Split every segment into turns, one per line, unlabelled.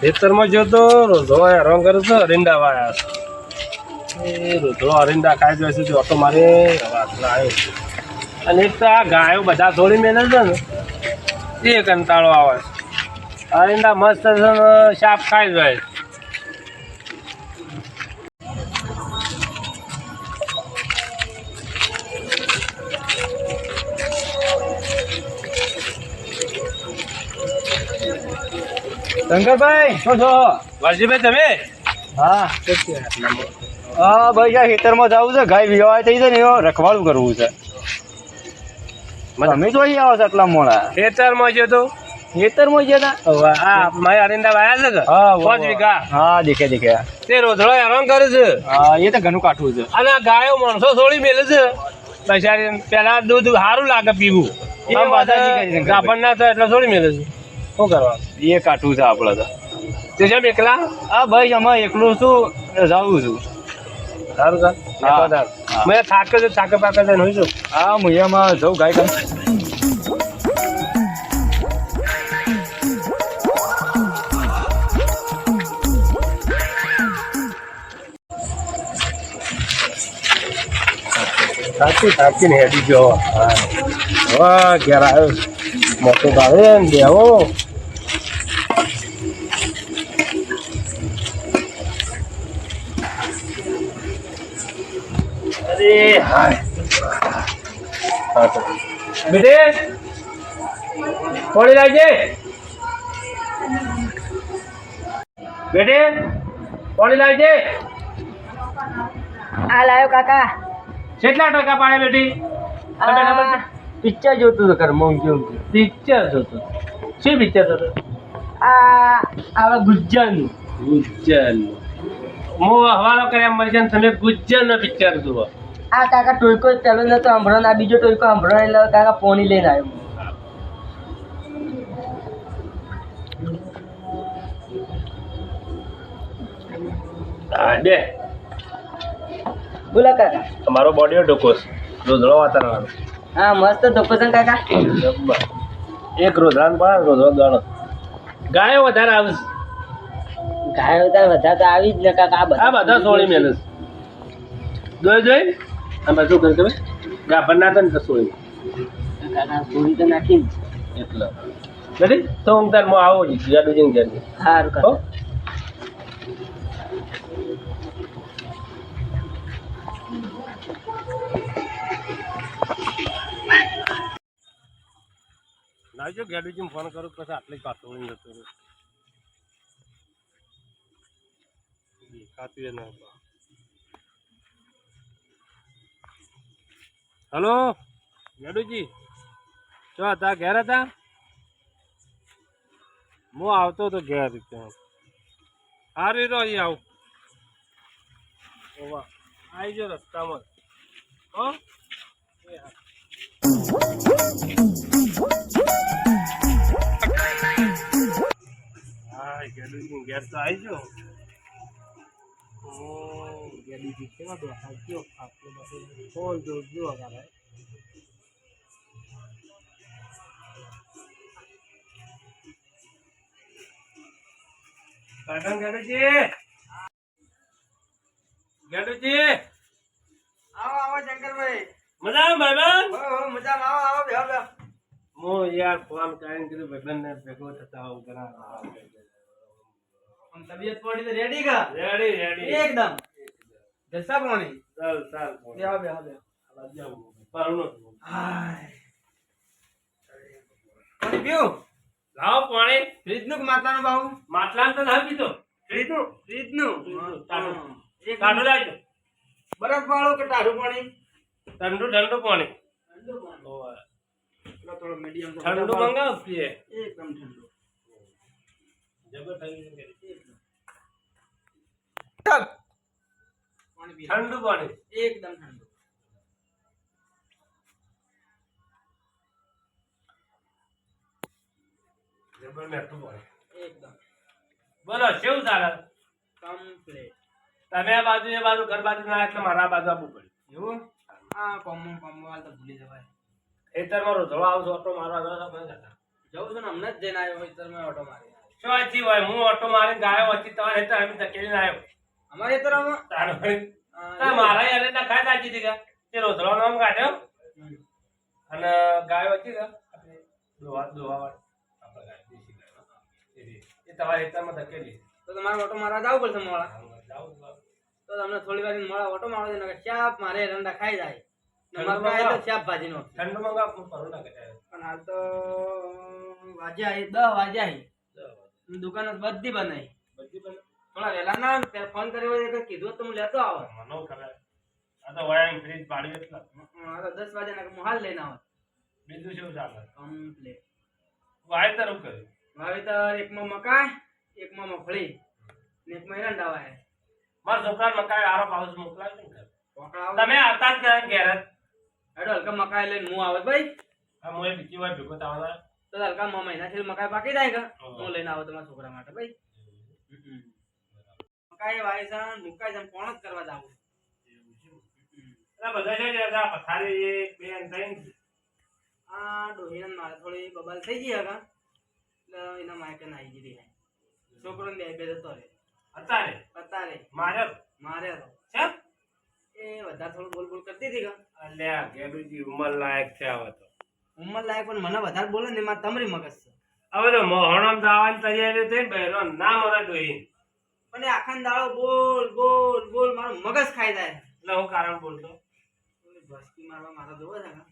ખેતરમાં જો તો રોધો હેરાન કરે છે અરિંડા વાયા છે. એ રોધો અરિંડા ખાઈ જાય છે ઓટો મારે આવ્યો અને એક તો આ ગાયો બધા થોડી મેલે છે ને, એ કંટાળો આવે છે. અરિંડા મસ્ત છે ને શાપ ખાઈ જાય
શંકરભાઈ શું છો?
વરજીભાઈ તમે?
હા હા ભાઈ આ ખેતરમાં જવું છે ગાય વિવાહ થઈ છે ને એમાં રખવાડું કરવું છે. તમે તો અહીં આવો છો એટલા મોડા.
ખેતરમાં છે તો?
ખેતરમાં છે ને
આ મારી અરિંદા વાયા છે કે?
હા
પાંચ વીઘા.
હા દેખે દેખે.
તે રોધડો હેરાન કરે છે.
હા એ તો ઘણું કાઠું છે.
અને ગાયો માણસો થોડી મેલે છે. બચારી પેલા દૂધ સારું લાગે પીવું. આપણને એટલે થોડી મેલે છે. શું કરવા?
એ કાઠું છે આપણે તો.
તું જેમ એકલા
હા ભાઈ અમે એકલું છું જાઉં છું.
સારું સર. મેં થાકે છે થાકે પાકે છે નહીં છું
હા હું એમાં જઉં ગાય
થાકી ને હેડી ગયો. હા. વાહ ઘેર આવ્યો. મોટો ભાવે ને બેહો. હાય. બેટે પડી લાવજે બેટે કોળી લાવજે
આ લાયો કાકા.
કેટલા ટકા પાડે બેટી? પિક્ચર જોતું હતું કર મોંઘી પિક્ચર જોતું. શું પિક્ચર જોતું?
આ
આ ગુજ્જરનું ગુજ્જરનું હું હવાલો કર્યા મળી જાય ને તમે ગુજ્જરનો પિક્ચર જુઓ.
આ કાકા ટોયકો પેલો નતો સાંભળવાનો આ બીજો ટોયકો સાંભળવાનો એટલે કાકા પોણી લઈને આવ્યો.
બે.
બોલા કાકા.
તમારો બોડીનો ઢોકોસ છે. વાતાવરણ.
હા મસ્ત ધોકો છે કાકા?
એક રોધડાનો પણ રોધડો ગણો ગાયો વધારે આવશે
ગાયો વધારે વધારે તો આવી જ ને કાકા આ
બધા સોળી મેલે જોઈ જોઈ. આમાં શું કરો તમે ગાભર ના થાય ને તો
સોરી તો નાખી
એટલે. રેડી તો હું તાર આવો જાડુ જઈને ઘેર
સારું
હો? લાવજો ગેડુજી ફોન કરું પછી આટલી પાછું વળી જતો રહ્યો. દેખાતું એ ના હલો? ગેડુજી. ચો તા ઘેર હતા? હું આવતો હતો ઘેર સારી રહો અહીં આવું. ઓવા આવી જો રસ્તામાં. હો? હા. ઘેર તો આવી જો આટલો બધો ફોન જો જો અગારે કાકા ગેડુજી ગેડુજી
આવો આવો શંકરભાઈ.
મજા ભાઈબંધ
હો મજામાં આવો આવો બેહો બેહો
હું યાર ફોન કરીને કીધું ભાઈબંધને ભેગો થતા આવું કરા
આમ તબિયત પડી તો રેડી કા?
રેડી રેડી
એકદમ. જલસા પાણી?
પરણો
પાણી પીવું
લાવો પાણી.
ફ્રીજનું માતાનું બાબુ
માટલા તો લાવ પીધો ફ્રીજનું ટાઢું.
એક
ટાઢું લાવજો.
બરફ વાળું કે ટાઢું પાણી?
ઠંડુ ઠંડુ પાણી.
ઠંડુ પાણી. થોડો થોડો મીડિયમ
ઠંડુ મંગાવ પીએ
એકદમ ઠંડુ.
જબર ઠંડુ કરી. ઠંડુ પાણી.
એકદમ ઠંડુ.
જબર મીઠું પાણી.
એકદમ.
બોલો શું સારા
કમ્પ્લીટ.
તમે આ બાજુ એ બાજુ ઘર બાજુ ના એટલે મારા બાજુ આવવું પડ્યું
એવું? હા પમ્મો પમ્મો હાલ તો ભૂલી જવાય.
ખેતરમાં રોધડો આવશો ઓટો મારવા જવા બંધ હતા
જવું છું ને હમણાં જ જઈને આવ્યો હોય મેં ઓટો મારી
શું આજી હોય? હું ઓટો મારીને ગાયો હતી તમારે હેતર અમે ધકેલીને આવ્યો.
અમારે તરફ
તારો મારા યાર દાજી દીધા તે રોધડો નામ કાઢ્યો. અને ગાયો હતી ને આપણે દોવા દોવા આપણે ગાય દેશી ગાય. એ રહી. એ ધકેલી.
તો તમારે ઓટો મારવા જવું પડશે મોડા.
જાઉં
તો તમને થોડી વાર મોડા ઓટો મારો દે ચાપ મારે રંડા ખાઈ જાય. ચાપ
ઠંડુ
તો ભાજી નો.
ના કટાય
પણ હાલ તો વાજ્યા દસ વાજ્યા દુકાન બધી બનાવી
બધી બને
થોડા ના આવે, ફોન કર્યો હોય કીધું હોત તો લેતો આવો
મનો કરે આ તો વયા ફ્રીજ પાડી એટલા
આ તો દસ વાગે હું હાલ લઈને આવો
બીજું શું ચાલે?
કમ્પ્લીટ
વાયતર હું કર્યું?
વાવેતર એકમાં મકાઈ એકમાં મગફળી ને એકમાં એરંડા વાય.
મારા છોકરા મકાઈ આરો પાઉસ મોકલાવજો ને તમે આવતા જ નહીં ઘેર?
હલકા મકાઈ લઈને હું આવે ભાઈ.
આ મોએ બીજી વાર ભેગો થવાના
તો હલકા મહિના છે મકાઈ પાકી જાય
હું.
લઈને આવો તમારા છોકરા માટે ભાઈ. મકાઈ વાય છે મુકાઈ કોણ જ કરવા જાવું
એટલે બધા છે ને આ પથારી એક બે ત્રણ
આ ડોહીને મારે થોડી બબાલ થઈ ગઈ હકા એટલે એના માયકે ના આવી ગઈ છોકરો બે બે જતો રે
અત્યારે?
અત્યારે.
મારે?
મારે તો.
છે
એ બધા થોડું બોલ બોલ કરતી હતી કે?
અલ્યા ગેબીજી ઉંમર લાયક છે હવે તો.
ઉંમર લાયક પણ મને વધારે બોલે ને એમાં તમારી મગજ છે.
હવે તો મોહણમ દાવાની તૈયારી થઈ બહેરો ના મરે ડોહી
એ આખા દાડો બોલ બોલ બોલ મારું મગજ ખાઈ જાય.
એટલે હું કારણ બોલતો?
ભસકી મારવા મારા જોવો છે
ને?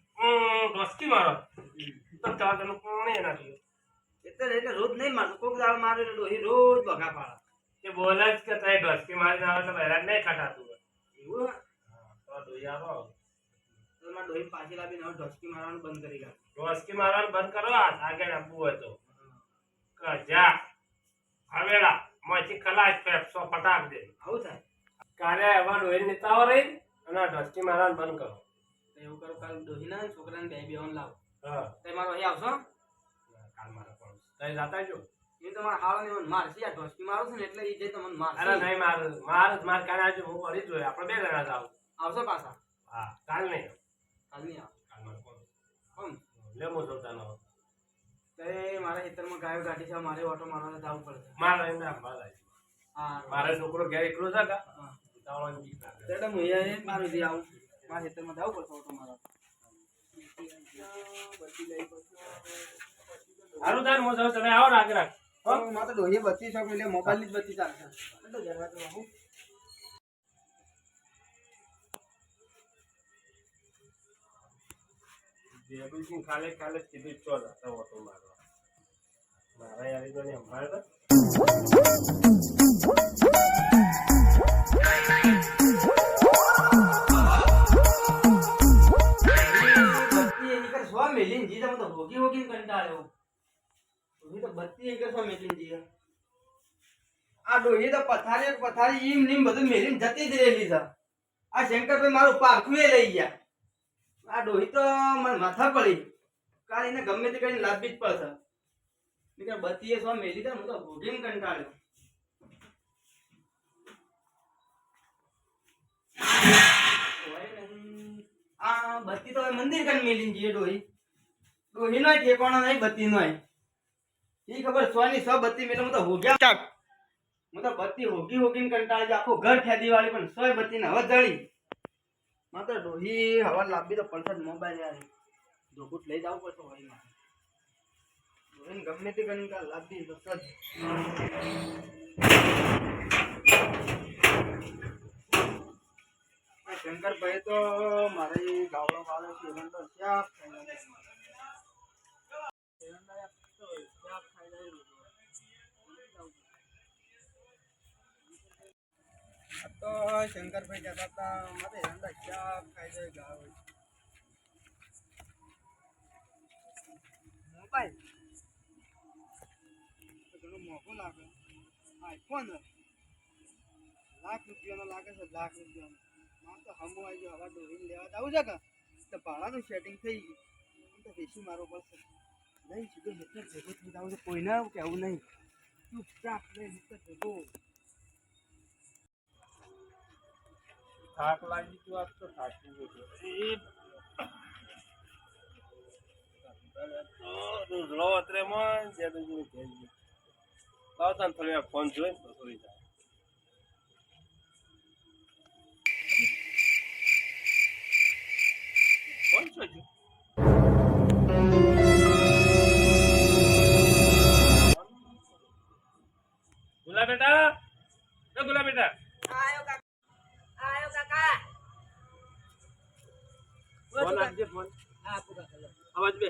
ડોસકી મારો? તો ચાલ તને કોણે એના થયું
એટલે એટલે રોજ નહીં મારતો કોક દાડો મારે ડોહી રોજ બગા પાડે.
તે બોલે જ કે તઈ ભસકી મારી આવે તો બહેરા નહીં ખટાતું
એવું
તો ડોહી આવો.
તો ડોહી પાછી લાવીને હવે ઢસકી મારવાનું બંધ કરી નાખ.
ઢસકી મારવાનું બંધ કરો આ આગળ આપવું હોય તો. જા. હવેળા મોંથી ખલાસ પેપ્સો ફટાક દે.
આવું થાય?
કાલે એવા ડોહી નેતાઓ રહી અને ઢસકી મારવાનું બંધ કરો.
એવું કરો કાલ ડોહીના છોકરાને બે બેવાને લાવો.
હા.
તો મારો અહીં આવશો
કાલ મારે પણ તઈ જાતા જો
એ તો મારા હાળો ને મને મારશે આ ઢસકી મારો છે ને એટલે એ જે તમને
અરે
મારશે.
નહીં માર માર માર કાલે આવજો હું પડી જ હોય આપણે બે જણા જાવ
આવશો પાછા?
હા કાલ નહીં
કાલ નહીં આવો.
કાલ મારે કોણ?
કોણ
લેમો જોતાનો
તો મારા ખેતરમાં ગાયો ગાડી છે મારે ઓટો મારવા જવું પડશે
માર એમને મારે
હા
મારે છોકરો ઘેર એકલો છે કા?
હા.
ઉતાવળાની બીક લાગે.
તો એટલે હું અહીંયા મારું જે આવું મારા ખેતરમાં જવું પડશે ઓટો મારવા
હારું તાર મો તમે આવો રાખ રાખ હો?
મારે તો ડોહીએ બત્તી શોખ એટલે મોબાઈલની જ બત્તી ચાલશે એટલે જરવા તો આવું
બેબીજી ખાલે ખાલે કીધું ચો ઓટો મારવા. મારા યાર તો નહીં અમારે તો.
બત્તી એની કર સો મેલીન જી તમે તો ભોગી ભોગીને કંટાળ્યો તો બત્તી એની સો મેલીન જી આ ડોહી તો પથારી પથારી ઈમ નીમ બધું મેલીન જતી જ રહેલી છે. આ શંકરભાઈ મારું પારખું લઈ ગયા. આ ડોહી તો મને માથા પડી. કાલ એને ગમે તે કરીને લાભી જ પડશે. નીકળ બત્તી એ સો મેલી દે હું તો ભોગીને કંટાળ્યો. આ બત્તી તો મંદિર કન મેલી જઈએ ડોહી. ડોહી નો ઠેકાણો નહીં બત્તી નો એ ખબર સોની સો બત્તી મેલે, હું તો હોગ્યા હું તો બત્તી હોગી હોગીને કંટાળી. આખું ઘર ખેદી વાળી પણ સોય બત્તી ને હવે જળી. માત્ર ડોહી, હવા લાંબી તો પડશે જ મોબાઈલ યાર. જોગુટ લઈ જવું પડશે હોયમાં ડોહીને ગમે તે કરીને કાલ લાંબી તો સજ. આ શંકરભાઈ તો મારે ગાવડો વાળો છે, એનો તો શ્યાપ ખાઈ જાય. તો શંકરભાઈ કહેતા હતા, મારે એરંડા ક્યાં ખાઈ જાય હોય? મોબાઈલ? ઘણું મોંઘું લાગે. આઈફોન? લાખ રૂપિયાનો લાગે છે, લાખ રૂપિયાનો. મારે તો હમું આવી ગયો, હવા ડોરીને લેવા જવું છે કે? તો ભાડાનું સેટિંગ થઈ ગયું. તો બેસી મારો પડશે નહીં સીધો મિત્ર ભેગો થઈ જાવ કોઈને કહેવું નહીં. ચૂપચાપ નહીં મિત્ર ભેગો.
થાક લાગી ગયો, આજ તો થાકી ગયો રોજડો અત્રે માં જે બીજું ઘેર ગયો. લાવો તાન થોડી ફોન જોઈને તો થોડી જાય ફોન જોજો ગુલા બેટા ગુલા બેટા ફોન આપજે ફોન.
પૂરા
અવાજ બે.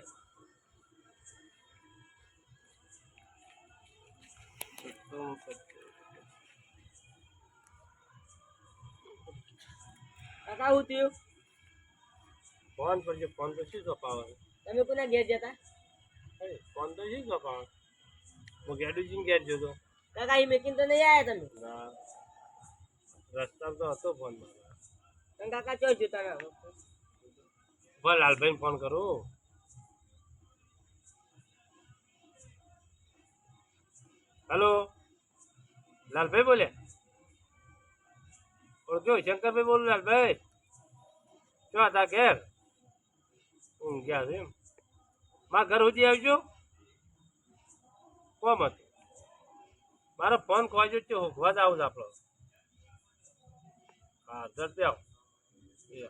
કાકા હું થયું?
ફોન કરજો ફોન તો શું સોપાવે
તમે કોના ઘેર જતા?
ફોન તો શું સોપાવે હું ગેડુજીને ઘેર જોતો.
કાકા એ મેકીને તો નહીં આયા તમે?
ના. રસ્તા તો હતો ફોન મારા.
કાકા ચો જોતા ના
ભલે લાલભાઈને ફોન કરું. હલો? લાલભાઈ બોલ્યા ઓળખ્યો શંકરભાઈ બોલું લાલભાઈ. શું હતા ઘેર? હું ગયા છે એમ. મા ઘર સુધી આવજો. કોમ હતું? મારો ફોન ખોવાજો છે હોગવા જ આવું આપણો હા ધરતી આવો. એ.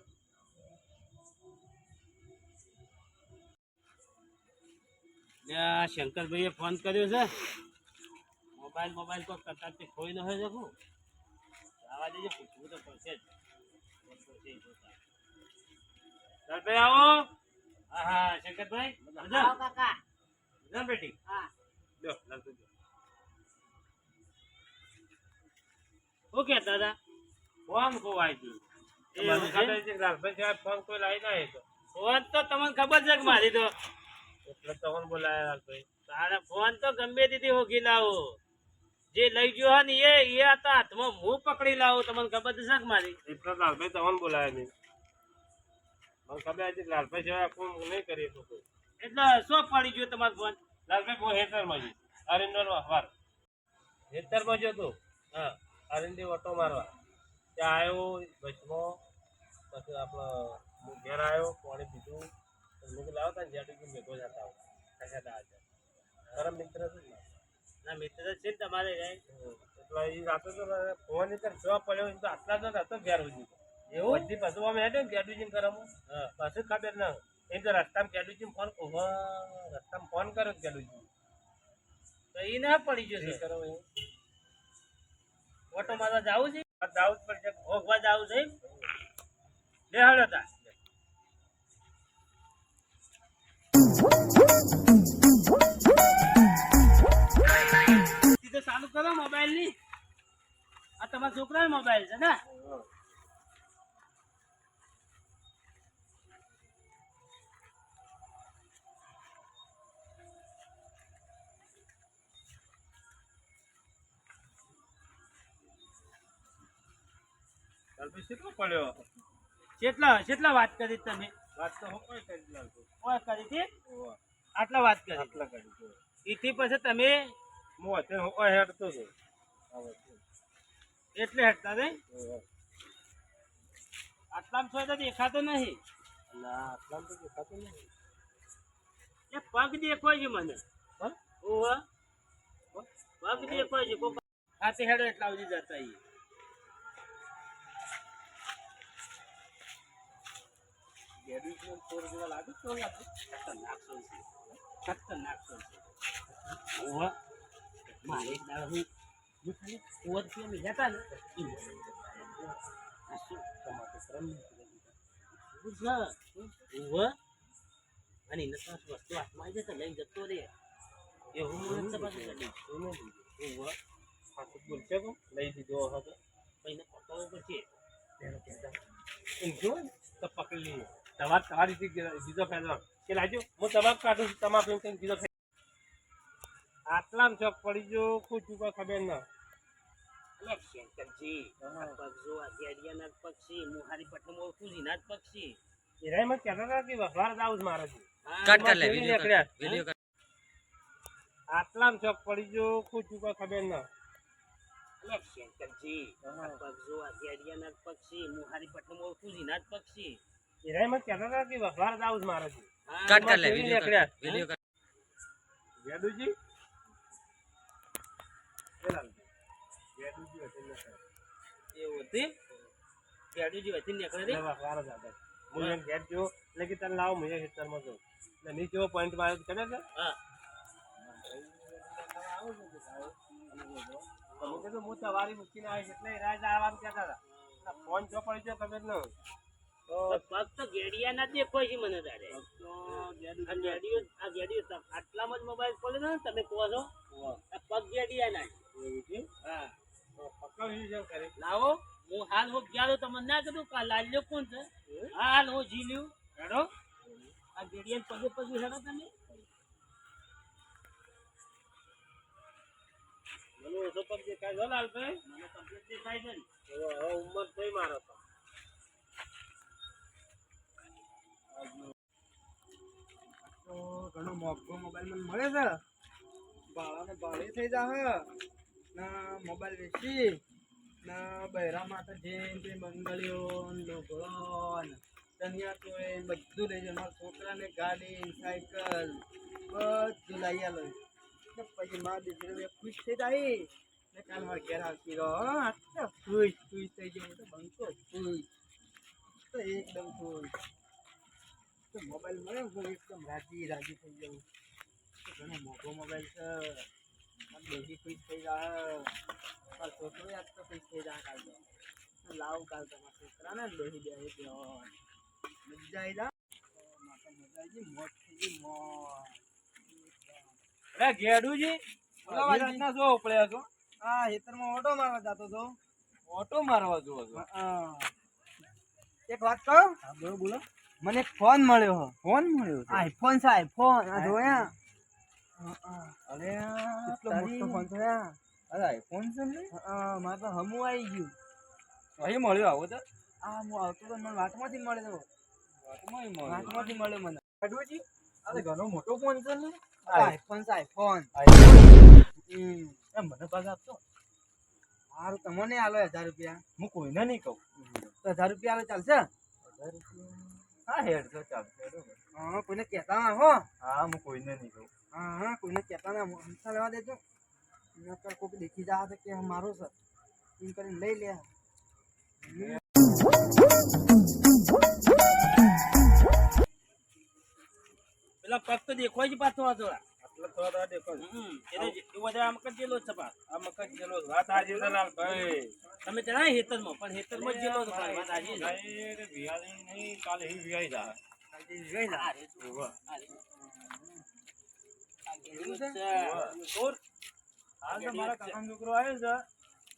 શંકરભાઈએ ફોન કર્યો છે. મોબાઈલ મોબાઈલ કોઈ કરતા તે ખોઈ ન હોય શકું આવા દેજો પૂછવું તો પડશે જ.
આવો.
હા હા શંકરભાઈ
કાકા.
બેટી?
હા.
ફોન કોઈ લાવી ના તો.
ફોન તો તમને ખબર છે કે મારી તો.
એટલે તમને બોલાયા લાલભાઈ
તારે ફોન તો ગમે તેથી હોગી લાવો. જે લઈ ગયો હોય ને એ એ હતા હાથમાં હું પકડી લાવો. તમને ખબર છે મારી?
એટલે લાલભાઈ તમને બોલાયા નહીં? મને ખબર હતી લાલભાઈ સિવાય ફોન નહીં કરી શકું
એટલે શું પડી ગયો તમારો ફોન?
લાલભાઈ હું હેતરમાં છે અરિંદર વાર. હેતરમાં જતો હા. અરિંદી ઓટો મારવા. ત્યાં આવ્યો બસમાં. પછી આપણો હું ઘેર આવ્યો પાણી પીધું. પછી મેં કીધું લાવો ત્યાં જેટલું ભેગો જતા આવો. કશા દા મિત્ર છે ને?
ના મિત્ર છે ને તમારે જાય
એટલે એ રાતે તો ફોનની જવાબ પડ્યો તો આટલા જ હતો ઘેર સુધી એવું? બધી પાછું અમે હેડે ને ગેડુજીને કરાવું પાછું ખબર ના એ તો રસ્તામાં ગેડુજીને ફોન ઓહો રસ્તામાં ફોન કર્યો ગેડુજી
તો એ ના પડી ગયો છે.
કરો
ઓટો મારવા જાવું છે
જાવું જ પડશે.
ભોગવા જાવું છે એમ? લે ચાલુ કરો મોબાઈલની. આ તમારા છોકરા મોબાઈલ છે ને?
પડ્યો?
કેટલા કેટલા વાત કરી તમે.
વાત તો હું કોઈ કરી લાલભાઈ
કોઈ કરી હતી?
ઓહો.
આટલા વાત કરી.
આટલા કરી છે
એથી પછી તમે
હું અત્યારે હું કોઈ હેડતો હતો. આ વસ્તુ.
એટલે હટતા નહીં?
ઓહો.
આટલામાં છો તો દેખાતો નહીં.
ના આટલામાં તો દેખાતું નહીં.
એ પગ દેખાય છે મને.
હા?
ઓહો. પગ દેખાય છે કોક હાથે હેડો એટલા સુધી જતા ઈ.
ગેડુજીને ચોર જેવા લાગે તો ચોર
ખતરનાક સોળ છે. ખતરનાક સોળ છે. ઓહો. મારે એક દાડો હું હું ખાલી કુંવરથી અમે જતા ને છે. ઓહો. અને એને તો વસ્તુ હાથમાં આવી જાય તો લઈને જતો રે એવું મને તપાસ કરી ઓહો.
પાછું બોલશે કોણ? લઈ દીધો હતો
પછી પકડવો પડશે.
જો તો પકડી લઈએ. તમારે તમારી રીતે બીજો કે લાજો હું તમાકુ કાઢું છું તમાકુ એમ કહીને ફાયદો આટલામાં ચોક પડી ગયો કોઈ ચૂકા ખબર ના.
શંકરજી જ પગ છે મુહારી પટ્ટમ ઓળખું છું એના જ પગ છે
એના એમ જ કહેતા હતા કે વસવાર જ આવું મારે છે. કટ કર લે વીડિયો આટલામાં ચોક પડી ગયો કોઈ ચૂકા ખબર ના.
શંકરજી છે મુહારી પટમ ઓળખું છું જ
એમ જ કહેતા હતા કે વસવાર જ આવું જ મારે છે. કટ કર લે વીડિયો વીડિયો ગેડુજી?
હતું? રે
જ એટલે કે તને લાવો. એટલે તો ખબર છે?
હા.
તો મેં કીધું હું સવારે મૂકીને આવી એટલે એ આવવાનું કહેતા હતા. ફોન જો પડી ગયો ખબર ન હોય. તો
પગ તો ગેડિયા ના દેખો છે મને તારે. આ આટલામાં જ મોબાઈલ ખોલે ને તમે કહો છો? પગ ગેડિયા ના. હા. લાવો. હું હાલ હું ગયા તમને ના કીધું કે લાલ્યો કોણ છે? હાલ હું જીલ્યું હેડો. આ ગેડિયા પગે પગે હેડો તમે.
મને ઓછો પગ દેખાય છે, લાલભાઈ.
મને તબિયત દેખાય છે ને.
હવે ઉંમર થઈ મારો તો.
ઘણો મોંઘો મોબાઈલ મને મળે છે? ભાડાને ભાડે થઈ જાહે. ના મોબાઈલ વેચી. ના બૈરા માટે જે તે બંગડીઓ ને ઢોકળો ને ચણિયા એ બધું લઈ જાય. મારા છોકરાને ગાડી, સાયકલ, બધું લઈ આલો. ને પછી મારા દીકરી ખુશ થઈ જાય. ને કાલ મારા ઘેર આવતી રહો ખુશ ખુશ થઈ ગયો તો બંકો ખુશ. તો એકદમ ખુશ. તો મોબાઈલ મળ્યો તો એકદમ રાજી રાજી થઈ જવું ઘણો મોટો મોબાઈલ છે. બેસી ખુશ થઈ જાય મારો છોકરો યાદ તો ખુશ થઈ જાય કાલ તો લાવ કાલ તમારા છોકરાને બેસી બે મજા આવી જા. માતા મજા આવી મોજ થઈ ગઈ મોત.
અરે ઘેડુજી,
બોલો
અઢી ઉપડ્યા છો?
હા ખેતરમાં ઓટો મારવા જતો હતો.
ઓટો મારવા જુઓ હતો
હા. એક વાત કહો?
હા, બોલો બોલો.
મને ફોન મળ્યો હો.
ફોન મળ્યો
આઈફોન છે આઈફોન. આ જોયા?
અરે
કેટલો મોટો ફોન છે? આ.
અરે આઈફોન છે ને?
હા, મારે તો હમું આવી ગયું.
અહીં મળ્યો આવો તો.
આ હું આવતો તો મને વાતમાંથી
મળ્યો.
વાતમાંથી મળ્યો મને.
કાઢવાજી અરે ઘણો મોટો ફોન છે ને?
આઈફોન છે આઈફોન.
એમ મને ભાગ આપશો?
સારું તમને આલો હજાર રૂપિયા.
હું કોઈને નહીં કહું.
તો હજાર રૂપિયા આલો ચાલશે?
હા હેડ તો ચાલશે
હા કોઈને કહેતા ના હો.
હા હું કોઈને નહીં કહું.
હા હા કોઈને કહેતા ના હંસા લેવા દેજો. નકર કોક દેખી જા તો કે મારો સર એમ કરીને લઈ લે.
પેલા પગ તો દેખાય છે પાછો આ થોડા
આટલો થોડો દેખો
એને એ બધા આમ કરી જેલો છે પાછો.
આ મકજ જેલો વાત આજે તો લાલભાઈ
તમે જણાય હેતરમાં પણ હેતરમાં જેલો છે. વાત આજે
ભાઈ નહીં કાલે
આ.
ઓવા.
આ. આ
હાલ તો મારા કાકાનો છોકરો આવ્યો છે.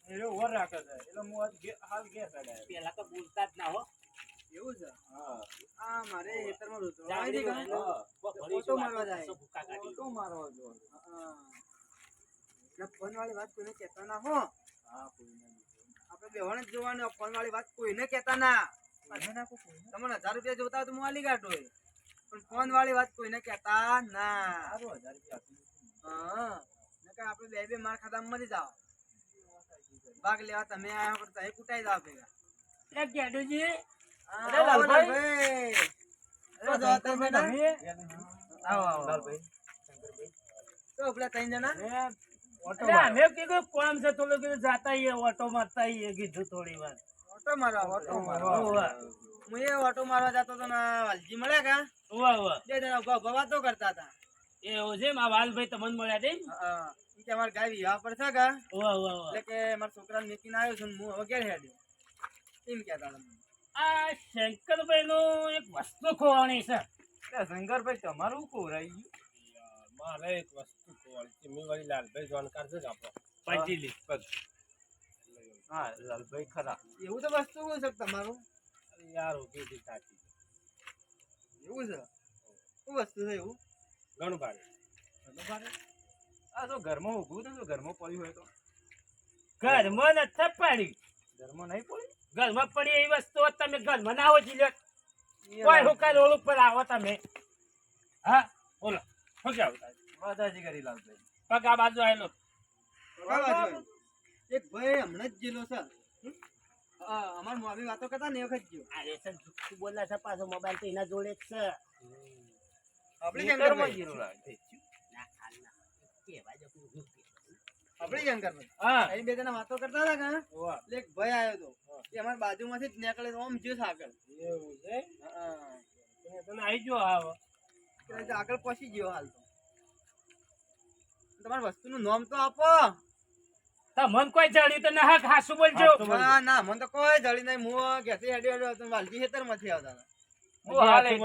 એ રહ્યો રાખે છે. એટલે હું આજ હાલ ગેસ
પેલા તો બોલતા જ ના હો.
એવું છે?
હા.
આ મારે ખેતરમાં મારવા
વાત
જાય.
છે, ભૂકા કાઢી.
ઓટો મારવા જો.
હા. એટલે ફોન વાળી વાત કોઈને કહેતા ના હો.
હા કોઈને
આપણે બેવાને જોવાનું ફોન વાળી વાત કોઈને કહેતા ના. તમને હજાર રૂપિયા જોતા હોય તો હું આલી કાઢો પણ ફોન વાળી વાત કોઈને કહેતા ના.
હજાર રૂપિયા
હા. નકર આપણે બે બે માર ખાતામાં મરી જાવ ભાગ લેવા તમે આયા હો તો કૂટાઈ જાવ ભેગા.
એ ગેડુજી,
તો. તો
ઓટો
મારતા કીધું થોડી વાર.
ઓટો મારવા ઓટો મારવા. હું એ ઓટો મારવા જતો તો ના વાલજી મળ્યા કા?
ઓવા, ઓવા.
બે જણા ઊભા ઊભા વાતો કરતા હતા.
એવું છે મારા વાલભાઈ તમને મળ્યા
હા કે અમારે ગાય વિવાહ પર છે કા?
ઓવા.
એટલે કે મારા છોકરાને મૂકીને આવ્યો છું હું હવે હેડ્યો. એમ કહેતા હતા.
આ શંકરભાઈ નું એક વસ્તુ ખોવાની છે.
શંકરભાઈ તમારું ખોરાઈ ગયું? મારે એક વસ્તુ ખોવાણી છે મેં વળી લાલભાઈ જાણકાર છે જ આપણો.
પંચીલી.
પગ. હા લાલભાઈ ખરા.
એવું તો વસ્તુ શું છે તમારું?
યાર ઊભી હતી સાચી.
એવું છે? શું વસ્તુ છે એવું?
ઘણું ભારે આ તો ઘરમાં ઊભું તો ઘરમાં પડ્યું હોય તો?
ઘરમાં નથી પડી.
ઘરમાં નહીં પડ્યું
ઘરમાં પડી એવી વસ્તુ તમે ઘરમાં ના આવો જીલે કોઈ હુકાય રોડ ઉપર આવો તમે. હા બોલો. શું કેવું
વાદાજી કરી લાવજો
પગ આ બાજુ આવેલો.
એક ભાઈ હમણાં જ જીલો છે. અમાર મામી વાતો કરતા ને વખત
આ રેશન તું બોલા છે પાછો મોબાઈલ તો એના જોડે જ છે.
આપણે.
લાગે
ના હાલ ના. જો.
આપણી શંકરભાઈ
હા.
અહીં બે જણા વાતો કરતા હતા કાં? એટલે એક ભાઈ આવ્યો હતો એ અમારી બાજુમાંથી જ નીકળે તો આમ જ્યોસ આગળ
એવું છે?
હા.
તને આવી. જો હા
આગળ પહોંચી ગયો હાલ તો. તમારી વસ્તુનું નામ તો આપો.
મન કોઈ ચડ્યું તો ના. હા હાસુ બોલજો?
ના ના મન તો કોઈ જડી નહીં. હું ઘેરથી હેડી હેડી વાલજી ખેતરમાંથી આવતા
મને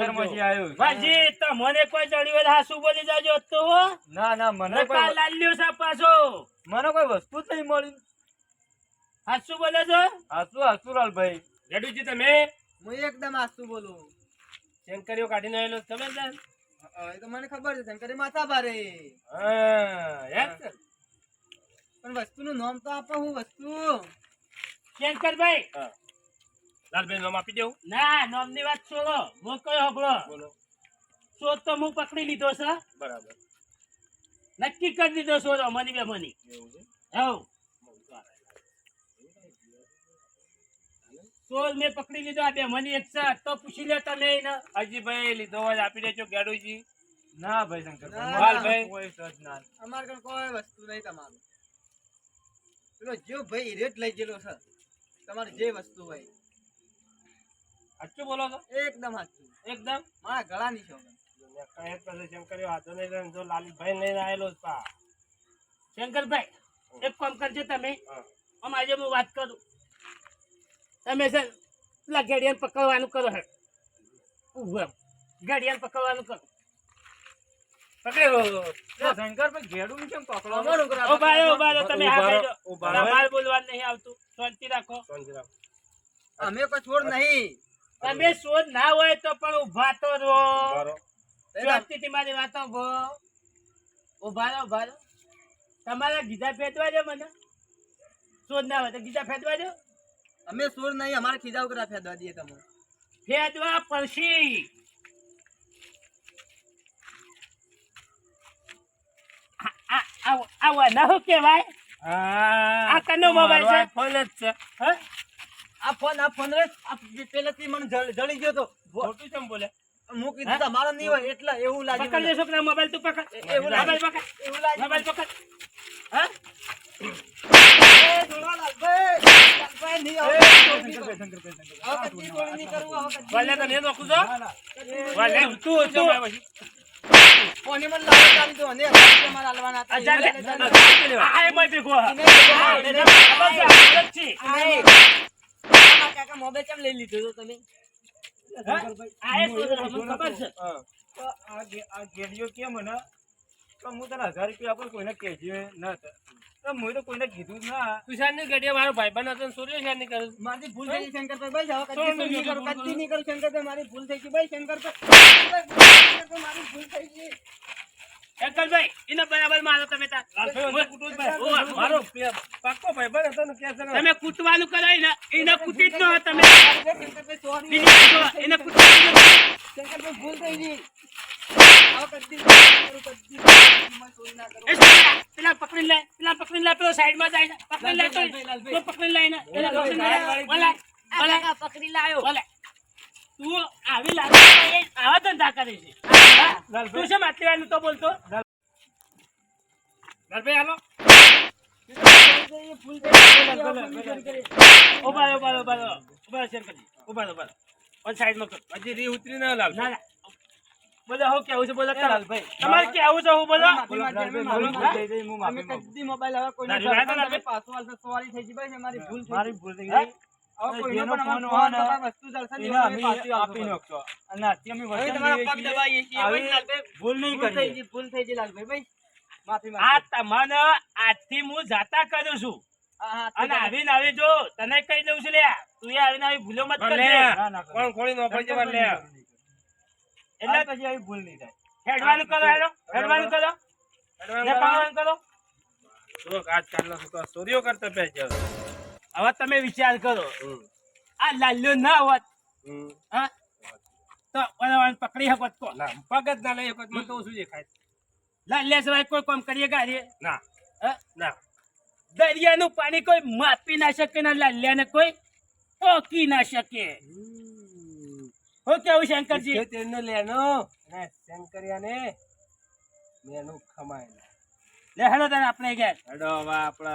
કોઈ ચડ્યું હાસુ બોલી જાજો તો
ના ના મને
લાલ્યો છે પાછો.
મને કોઈ વસ્તુ જ નહીં મળી.
હાસુ બોલે છો?
હાસુ હાસુ લાલભાઈ
રેડુજી તમે?
હું એકદમ આસ્તુ બોલું.
શંકરીઓ કાઢીને આવેલો તમે
એ તો મને ખબર છે શંકરી માથા ભારે. પણ વસ્તુનું નામ તો આપો હું વસ્તુ.
શંકરભાઈ
હા. લાલભાઈ નામ આપી દેવું?
ના નોમની વાત છોડો. હું કયો હબળો
બોલો.
શોધ તો હું પકડી લીધો છે?
બરાબર.
નક્કી કરી દીધો શોધ અમની બે મની હવ. શોધ મેં પકડી લીધો આ બે મની એક છે. તો પૂછી લે તમે એને
અજીભાઈ લીધો હોય આપી દેજો ગેડુજી.
ના ભાઈ શંકર
લાલભાઈ.
કોઈ સજ ના.
અમાર કણ કોઈ વસ્તુ નહીં તમારું. પેલો જો ભાઈ રેટ લઈ ગયેલો છે. તમારે જે વસ્તુ હોય.
સાચું બોલો છો
એકદમ સાચું.
એકદમ?
મારા ગળાની છે
કઈ પછી શંકરીઓ હાથો નહીં લઈને જો લાલભાઈ લઈને આવેલો પા.
શંકરભાઈ એક કામ કરજો તમે. આમ આજે હું વાત કરું. તમે છે પેલા ગાડિયાને પકડવાનું કરો હે. ઊભો એમ. પકડવાનું કરો. પકડ્યો
શંકરભાઈ ઘેડું કેમ પકડો?
ઊભા ઊભા તમે ઊભા બોલવાનું નહીં આવતું. શાંતિ રાખો.
અમે કોઈ છોડ નહીં.
તમે શોધ ના હોય તો પણ ઊભા તો રહો.
બરો.
મારી વાતો ભો ઊભા રહો ઊભા રહો. તમારા ગીધા ફેંદવા દો મને. શોધ ના હોય તો ગીધા ફેંદવા દો.
અમે સોર નહીં અમારા ખીધા ઉપર ફેદવા દઈએ તમે
ફેંદવા પડશે. આવો શું કહેવાય?
આ
આ કનો મોબાઈલ છે?
ફોન જ છે.
હા?
આ ફોન આ ફોન રે પેલેથી મને જળી ગયો તો
ખોટું કેમ બોલે
હું કીધું તમારો નહીં હોય એટલે એવું લાગે
પકડ
લેશો
લે મોબાઈલ તું પકડ
એવું લાગે.
મોબાઈલ પકડ
એવું લાગે
મોબાઈલ પકડ હા ભેગો
મોબાઈલ કેમ લઈ લીધો તો તમે?
આ ખબર છે.
આ ગે- કેમ ને તો હું તને હજાર રૂપિયા આપું કોઈને કહેજે ના તો. હું તો કોઈને કીધું ના.
તું શાની ગઢિયા મારો ભાઈબંધ હતો ને સૂર્ય શાની કરે.
મારી ભૂલ થઈ શંકરભાઈ ભાઈ. કદી કરું કદી નહીં કરું શંકરભાઈ મારી ભૂલ થઈ ગઈ. ભાઈ. શંકરભાઈ, મારી ભૂલ થઈ ગઈ.
અંકલભાઈ એને બરાબર મારો તમે
મારો પાક્કો
કૂટવાનું કરાય ને એને કૂટી જ ન તમે.
શંકરભાઈ
એને કૂટવાનું
શંકરભાઈ ભૂલ થઈ ગઈ.
પેલા પકડી લે પેલા પકડી લે પેલો સાઈડમાં જાય પકડી લે તો પકડી લે ને પકડી
લાયો.
તું આવી લાગે આવા ધંધા કરે છે? તું શું આટલી વાર તો બોલતો
હાલો.
ઊભા ઊભા ઊભા ઊભા. ઊભા ઊભા. સાઈડમાં કરો.
હજી રી ઉતરી ના લાલ
ના ના હું કેવું છે બોલો
લાલભાઈ.
તમારે કેવું છે હું બોલો
અમે. કદી મોબાઈલ હવે કોઈને થઈ ગઈ ભાઈ, મારી ભૂલ
મારી ભૂલ થઈ? ગઈ ભૂલ નહીં
ભૂલ થઈ ગઈ લાલભાઈ ભાઈ.
આ. તમને આજથી હું જાતા કરું છું. અને
તો
આવીને આવી જો તને કહી દઉં છું લ્યા તું એ આવીને આવી ભૂલો મત
પણ
કરજે.
કોણ ખોલી નો પડજે વાર લે.
એટલે
પછી આવી ભૂલ નહીં થાય.
હેડવાનું કરો હેડો હેડવાનું કરો. ને કરો. કરો.
જો આજકાલનો છોકરો ચોરીઓ કરતા પે છે
હવે તમે વિચાર કરો. આ લાલ્યો ના હોત. હા? તો પકડી શકો તો.
ના. પગ જ ના લઈ શકો તો મને તો શું દેખાય.
લાલ્યા સિવાય કોઈ કામ કરીએ ગાડીએ?
ના.
હા?
ના.
દરિયાનું પાણી કોઈ માપી ના શકે ને લાલ્યાને કોઈ પોકી ના શકે. હું કેવું શંકરજી?
તેનો લેનો. ને શંકરિયાને મેનું ખમાય
લે હેડો તારે આપણે ગયા
હેડો હવે આપણે.